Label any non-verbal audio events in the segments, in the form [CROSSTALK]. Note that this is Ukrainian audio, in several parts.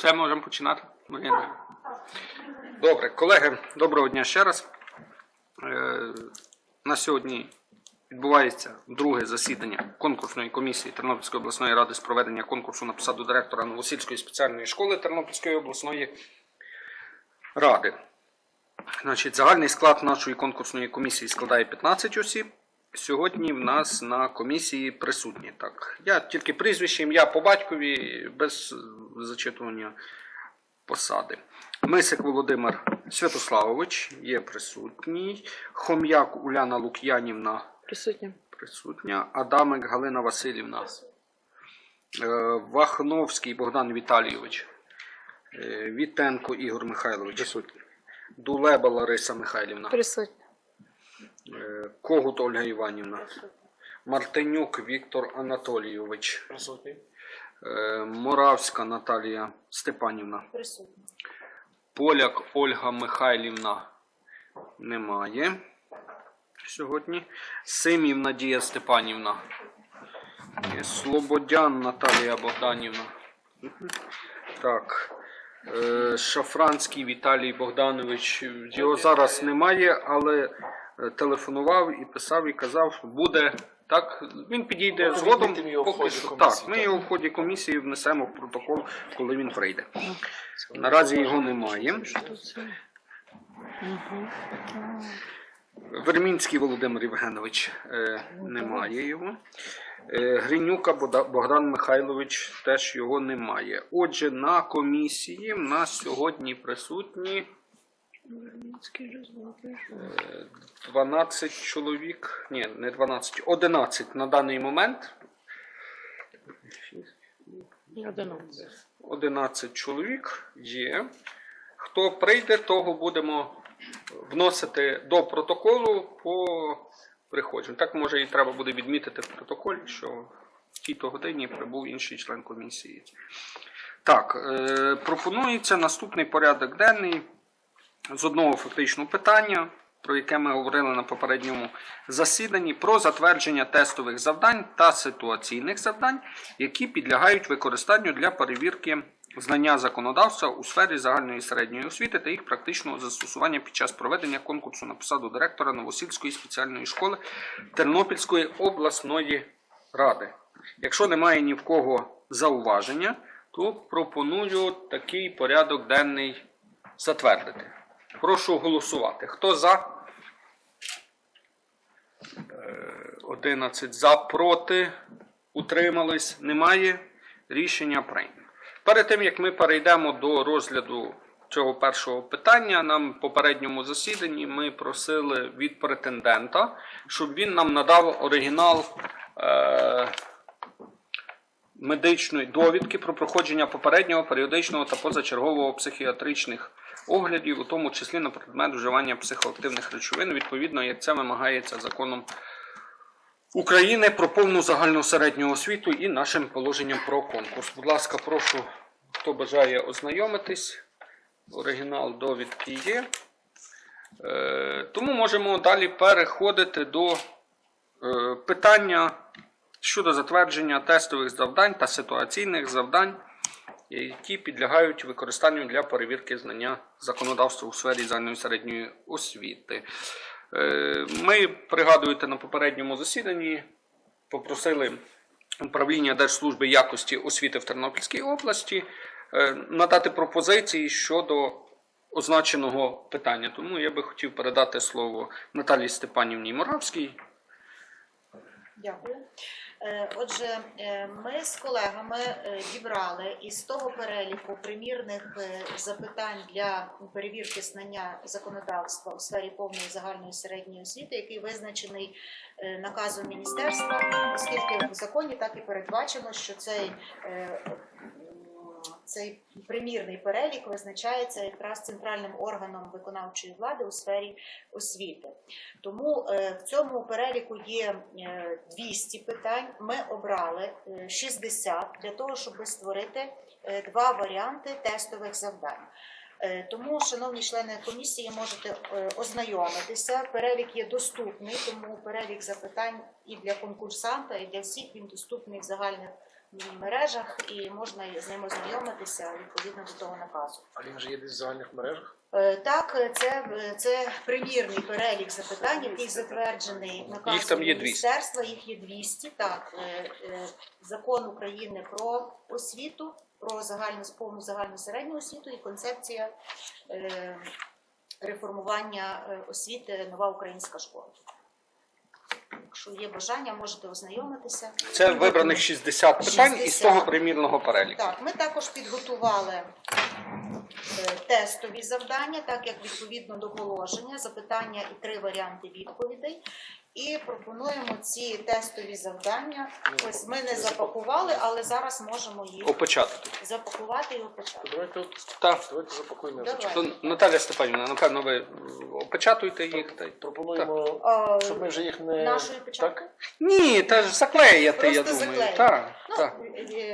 Все, можемо починати. Добре, колеги, доброго дня ще раз. Е, На сьогодні відбувається друге засідання конкурсної комісії Тернопільської обласної ради з проведення конкурсу на посаду директора Новосільської спеціальної школи Тернопільської обласної ради. Значить, загальний склад нашої конкурсної комісії складає 15 осіб. Сьогодні в нас на комісії присутні. Так, я тільки прізвище, ім'я по батькові без зачитування посади. Мисик Володимир Святославович є присутній. Хом'як Уляна Лук'янівна Присутня. присутня. Адамик Галина Васильівна. Е, Вахновський Богдан Віталійович. Е, Вітенко Ігор Михайлович. Присутній. Дулеба Лариса Михайлівна. Присутня. Е, Когут Ольга Іванівна. Мартинюк Віктор Анатолійович. Присутній. Е, Моравська Наталія Степанівна. Присутня. Поляк Ольга Михайлівна немає сьогодні. Симів Надія Степанівна. Слободян Наталія Богданівна. Так. Е, Шафранський Віталій Богданович. Його зараз немає, але телефонував і писав і казав, що буде. Так, він підійде згодом. відмітимо його в поки ході що. Так, ми його в ході комісії внесемо в протокол, коли він прийде. Наразі його немає. Вермінський Володимир Євгенович е, немає його. Е, Гринюка Богдан Михайлович теж його немає. Отже, на комісії в нас сьогодні присутні е, 12 чоловік. Ні, не 12, 11 на даний момент. 11. 11 чоловік є. Хто прийде, того будемо вносити до протоколу по приходженню. Так може і треба буде відмітити в протоколі, що в тій-то годині прибув інший член комісії. Так, е, пропонується наступний порядок денний з одного фактичного питання, про яке ми говорили на попередньому засіданні, про затвердження тестових завдань та ситуаційних завдань, які підлягають використанню для перевірки знання законодавства у сфері загальної середньої освіти та їх практичного застосування під час проведення конкурсу на посаду директора Новосільської спеціальної школи Тернопільської обласної ради. Якщо немає ні в кого зауваження, то пропоную такий порядок денний затвердити. Прошу голосувати. Хто за? Е, 11 за, проти, утримались, немає. Рішення прийнято. Перед тим як ми перейдемо до розгляду цього першого питання, нам в попередньому засіданні ми просили від претендента, щоб він нам надав оригінал е, медичної довідки про проходження попереднього періодичного та позачергового психіатричних оглядів, у тому числі на предмет вживання психоактивних речовин, відповідно, як це вимагається законом України про повну загальну середню освіту і нашим положенням про конкурс. Будь ласка, прошу, хто бажає ознайомитись. Оригінал довідки є. Е, тому можемо далі переходити до е, питання щодо затвердження тестових завдань та ситуаційних завдань, які підлягають використанню для перевірки знання законодавства у сфері загальної середньої освіти. Е, Ми, пригадуєте, на попередньому засіданні попросили управління Держслужби якості освіти в Тернопільській області е, надати пропозиції щодо означеного питання. Тому я би хотів передати слово Наталії Степанівні Моравській. Дякую. Е, Отже, е, ми з колегами е, дібрали із того переліку примірних запитань для перевірки знання законодавства у сфері повної загальної середньої освіти, який визначений наказом міністерства, оскільки в законі так і передбачено, що цей цей примірний перелік визначається якраз центральним органом виконавчої влади у сфері освіти. Тому е, в цьому переліку є е, 200 питань. Ми обрали е, 60 для того, щоб створити е, два варіанти тестових завдань. Е, Тому, шановні члени комісії, можете е, ознайомитися. Перелік є доступний, тому перелік запитань і для конкурсанта, і для всіх він доступний в загальних мережах і можна з ними ознайомитися відповідно до того наказу. А він вже є десь в загальних мережах? Е, Так, це, це примірний перелік запитань, який затверджений наказом Їх там є 200. міністерства. Їх є 200. Так, Е, е, закон України про освіту, про загальну повну загальну середню освіту і концепція е, реформування е, освіти нова українська школа. Якщо є бажання, можете ознайомитися. Це вибраних 60 питань із 60. того примірного переліку. Так, ми також підготували е, тестові завдання, так як відповідно до положення, запитання і три варіанти відповідей. І пропонуємо ці тестові завдання. Ось ми не запакували, але зараз можемо їх Опечатати. запакувати і опечатати. Давайте, Так. давайте запакуємо. Давай. То, Наталя Степанівна, напевно, ви опечатуєте їх. Та... й- Пропонуємо, А, щоб ми вже їх не... Нашою печаткою? Ні, та ж заклеїти, я Просто думаю. заклеїти. Так, Ну, так,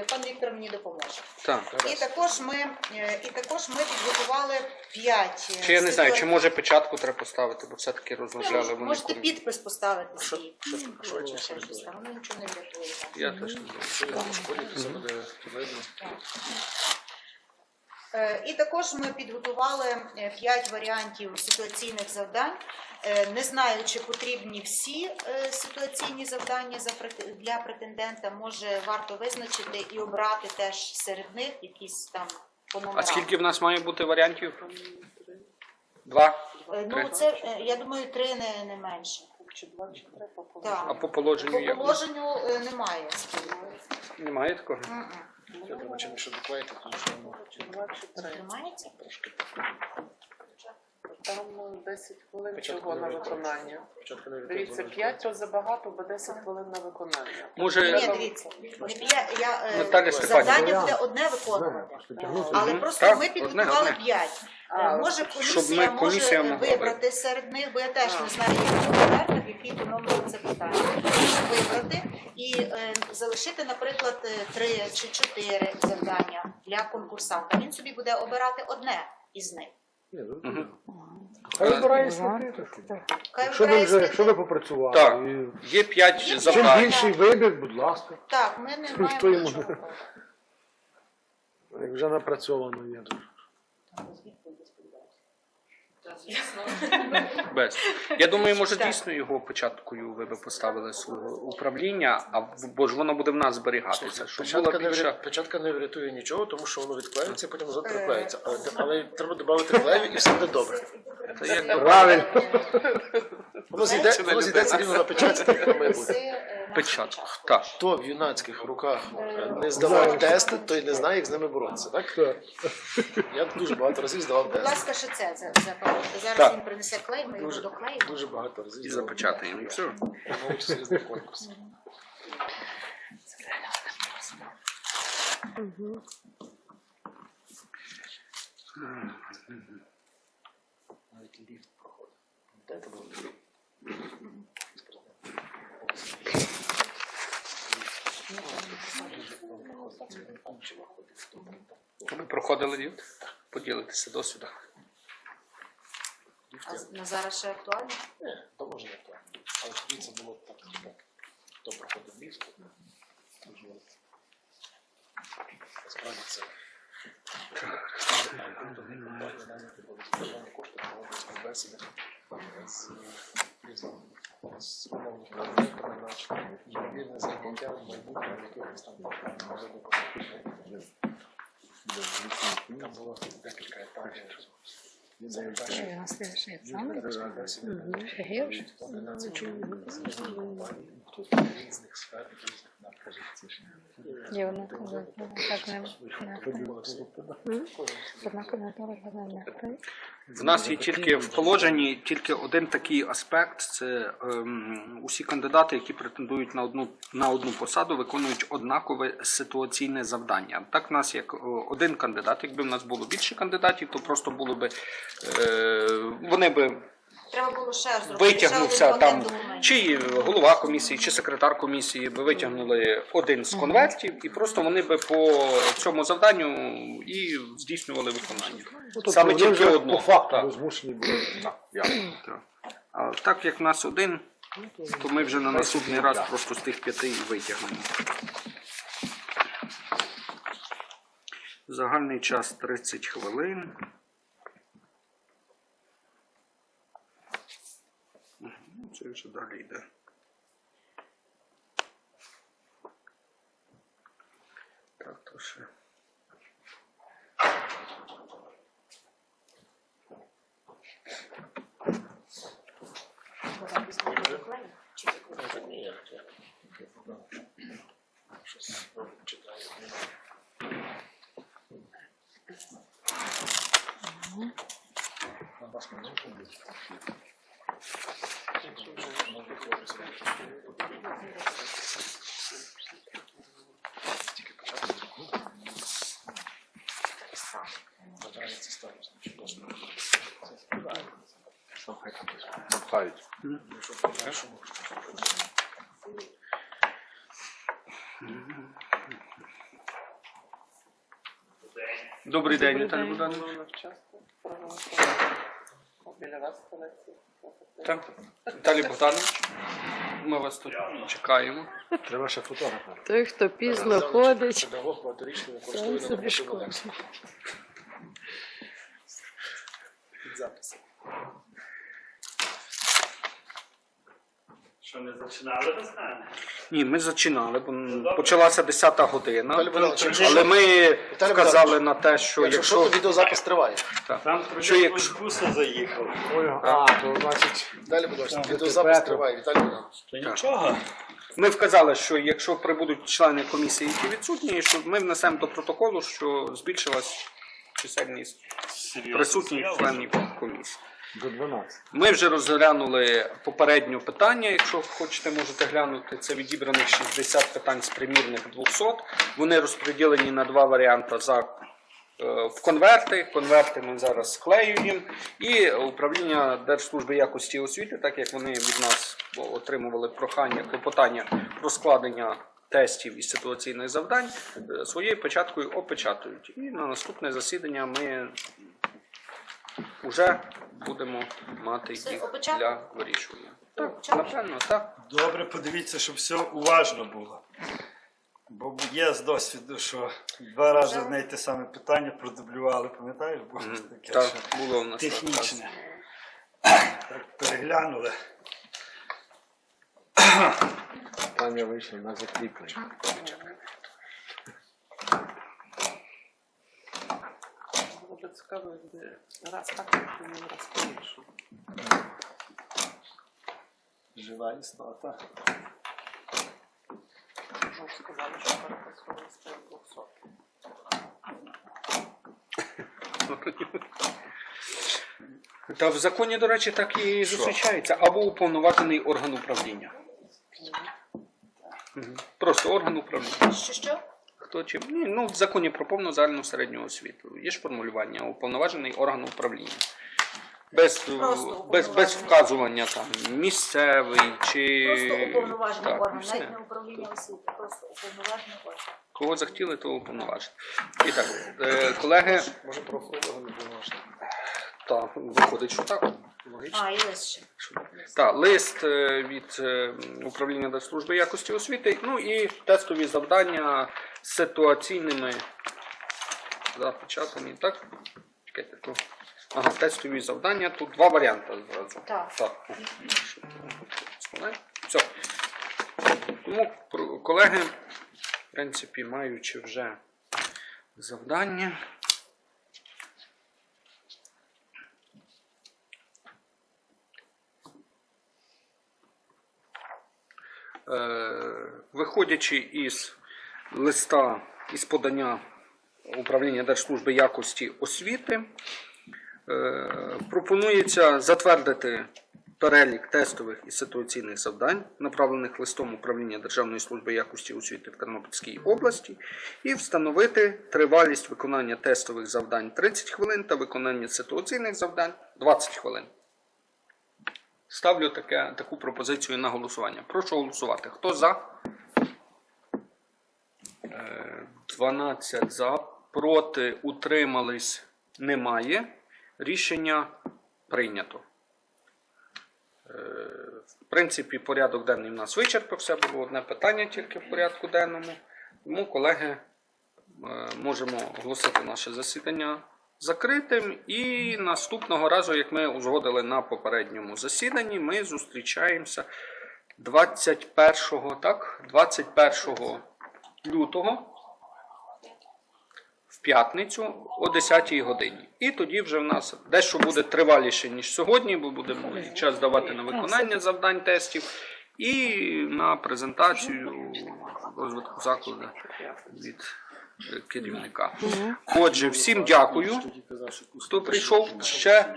пан Віктор мені допоможе. так. І також ми, е, і також ми підготували п'ять. е, Чи я не знаю, чи може печатку треба поставити, бо все-таки розмовляли Мож- вони. Можете коли- підпис поставити Що- свій. що- Ну, що щось ну, нічого не врятує. Я теж не знаю. Е, І також ми підготували п'ять варіантів ситуаційних завдань. Е, Не знаю, чи потрібні всі е, ситуаційні завдання для претендента. Може варто визначити і обрати теж серед них якісь там по номерам. А скільки в нас має бути варіантів? Два. Е, Ну це я думаю, три не, не менше. Так. А по положенню По положенню е, немає. Немає такого. Я думаю, чим більше доклеїти, тому що воно Тримається? трошки Там ну, 10 хвилин Початку всього на не виконання. Спочатку не Дивіться, 5 то забагато, бо 10 хвилин на виконання. Ні, Може, дивіться. Я, я, е, Наталя завдання буде одне виконувати. Але Мгм. просто Так, ми одне, підготували одне. п'ять. А, Е, Може щоб комісія ми- комісія може могла вибрати серед них, бо я теж не знаю, який порядок, який по номеру це питання. Вибрати і е, залишити, наприклад, е, три чи чотири завдання для конкурсанта. Він собі буде обирати одне із них. Мгм. Хай вибирає святи. Якщо ви вже, якщо ви попрацювали, Так. і є п'ять чим завдань. більший вибір, будь ласка. Так, ми не маємо йому нічого. Як вже напрацьовано є. Без. [LAUGHS] Я думаю, може дійсно його початкою ви би поставили свого управління, а бо ж воно буде в нас зберігатися. Щоб була Печатка не, більша. вря- печатка не врятує нічого, тому що воно відклеюється, потім назад Е. приклеїться. Але, але треба додати клею і все буде добре. Це як Правильно. [LAUGHS] Воно зійде, рівно на печатці, так як має бути. Е, печатку. Так. Хто в юнацьких руках е, не здавав тести, той не знає, як з ними боротися. Так? Так. Я дуже багато разів здавав Будь тести. ласка, ще це за- запам'ятайте. Зараз Так. він принесе клей, ми його Дуже, доклеїмо. дуже багато І здавав. запечатаємо. І все. Навіть ліфт проходить. Дайте було ліфт. Ви проходили ліфт? Поділитися досвідом. А з- на зараз ще актуально? Ні, то може не так. Але тоді це було так, так. Хто проходив ліфт, дуже насправді це. Кошти проводять співбесіди з різними з умовних кандидатами на ймовірне заняття в майбутньому якихось там може допомогти. Там було декілька етапів. Це перший на следующий екзамен. Однаково не В нас є тільки в положенні тільки один такий аспект: це ем, усі кандидати, які претендують на одну на одну посаду, виконують однакове ситуаційне завдання. Так, в нас як е, один кандидат. Якби в нас було більше кандидатів, то просто було би е, вони би Треба було ще зробити. витягнувся ще там чи голова комісії, чи секретар комісії би витягнули один з конвертів, і просто вони би по цьому завданню і здійснювали виконання. тобто Саме вони тільки вже одно. По факту Так. ви змушені були. Так. А так як в нас один, то ми вже на наступний раз просто з тих п'яти і витягнемо. Загальний час 30 хвилин. Ну, Це вже далі йде. Так, то ще. Ні, щось читаю. На вас не може бути. Тільки почати друку. Бажається старость. Слухай, там десь Добрий день, Віталій Богданович. Біля вас. Так. Віталій Богданович. Ми вас тут чекаємо. Треба ще фотографа. Той, хто пізно ходить, Педагог сам використовує собі шкодить. лексику. Під. Що не починали без мене? Ні, ми зачинали, бо почалася 10 година. Віталій Богданович, Але ми Віталій вказали Богданович, на те, що Якщо що, якщо то відеозапис триває. Там Що тролейбус якщо- буса заїхав. Ой, а, то значить. Далі, будь відеозапис триває. Віталій Богданович. То нічого. ми вказали, що якщо прибудуть члени комісії, які відсутні, що ми внесемо до протоколу, що збільшилась чисельність Серйозно. присутніх членів комісії. До 12. Ми вже розглянули попереднє питання. Якщо хочете, можете глянути. Це відібраних 60 питань з примірних 200. Вони розподілені на два варіанти за е, в конверти. Конверти ми зараз склеюємо. І управління Держслужби якості освіти, так як вони від нас отримували прохання, клопотання про складення тестів і ситуаційних завдань, е, своєю печаткою опечатують. І на наступне засідання ми вже будемо мати Все, їх опечатано? для вирішення. Так, напевно, так. Добре, подивіться, щоб все уважно було. Бо є з досвіду, що два рази одне й те саме питання продублювали, пам'ятаєш? Було таке, Так, що було в нас технічне. Так переглянули. Питання вийшло на закріплення. Було б цікаво, якби раз так, а не раз по-іншому. Жива істота. Ми ж сказали, що переписували з 200. Та в законі, до речі, так і зустрічається. Або уповноважений орган управління. Мгм. Просто орган управління. Що що? Хто чим? Ні, ну в законі про повну загальну середню освіту. Є ж формулювання уповноважений орган управління. Без, Просто без, без вказування там місцевий чи Просто уповноважений так, орган, все. навіть не управління освіти, просто уповноважений орган. Кого захотіли, то уповноважити. І так, е, колеги, Може, про охорону не повноважити. так, виходить, що так. Логічно. А, і лист ще. Так, лист е, від е, управління Держслужби якості освіти, ну і тестові завдання ситуаційними запечатані, так? Чекайте, то. Ага, тестові завдання. Тут два варіанти зразу. Так. так. Все. Тому колеги, в принципі, маючи вже завдання. Е, виходячи із листа із подання управління Держслужби якості освіти, е, пропонується затвердити перелік тестових і ситуаційних завдань, направлених листом управління Державної служби якості освіти в Тернопільській області, і встановити тривалість виконання тестових завдань 30 хвилин та виконання ситуаційних завдань 20 хвилин. Ставлю таке, таку пропозицію на голосування. Прошу голосувати. Хто за? Е, 12 за. Проти утримались немає. Рішення прийнято. Е, В принципі, порядок денний в нас вичерпався. Було одне питання тільки в порядку денному. Тому, колеги, е, можемо оголосити наше засідання закритим. І наступного разу, як ми узгодили на попередньому засіданні, ми зустрічаємося 21, так? 21 лютого в п'ятницю о 10 годині. І тоді вже в нас дещо буде триваліше, ніж сьогодні, бо будемо час давати на виконання завдань тестів і на презентацію розвитку закладу від е, керівника. Отже, всім дякую. Хто прийшов ще,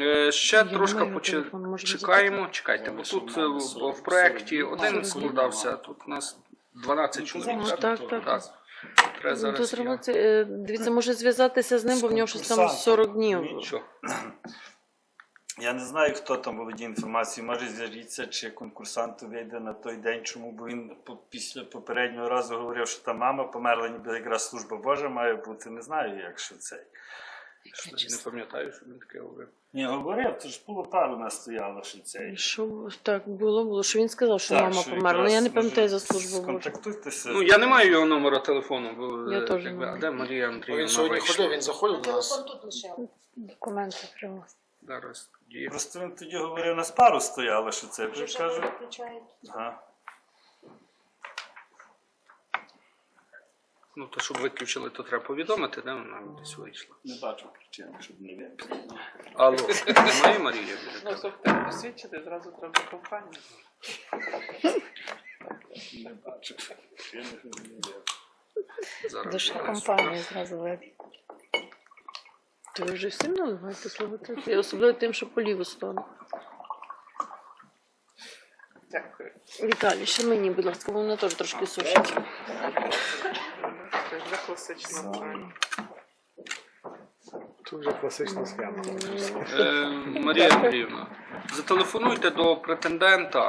е, ще трошки маю поче- телефону, може, чекаємо. Чекайте, бо тут е, в проєкті один складався, тут у нас 12 чоловік. Ну, так, так. Так. Треба Ну, зараз Тут я- е, дивіться, може зв'язатися з ним, бо в нього щось там 40 днів. Нічого. [CLEARS THROAT] Я не знаю, хто там володіє інформацією. Може зв'яжіться, чи конкурсант вийде на той день, чому бо він по- після попереднього разу говорив, що там мама померла, ніби якраз служба Божа має бути. Не знаю, якщо цей. Не пам'ятаю, що він таке говорив. Ні, говорив, то ж було пару нас стояло, що цей. Що так було, було, що він сказав, що Так, мама що померла. Ну, якраз, я не пам'ятаю за службу Божу. Сконтактуйтеся. Ну, я не маю його номера телефону, бо Я е, теж якби, а маю. де Марія Бо Андріївна Він сьогодні вийшла? ходив, він заходив до нас. Телефон тут лише. Документи прямо. Зараз тоді. Просто він тоді говорив, у нас пару стояло, що це. Вже Вже кажу. виключають. Ага. Ну, то щоб виключили, то треба повідомити, де вона десь вийшла. Не бачу причин, щоб не випити. Алло, немає Марія біля Ну, тебе? щоб так посвідчити, зразу треба компанію. Не бачу. Я не розумію. Зараз. Душа зараз. компанія зразу. То ви вже всім наливаєте слухати? І особливо тим, що по ліву сторону. Дякую. Віталій, ще мені, будь ласка, воно теж трошки сушить. Вже класична правильно. Тут вже класична схема. Е, Марія Андріївна, зателефонуйте до претендента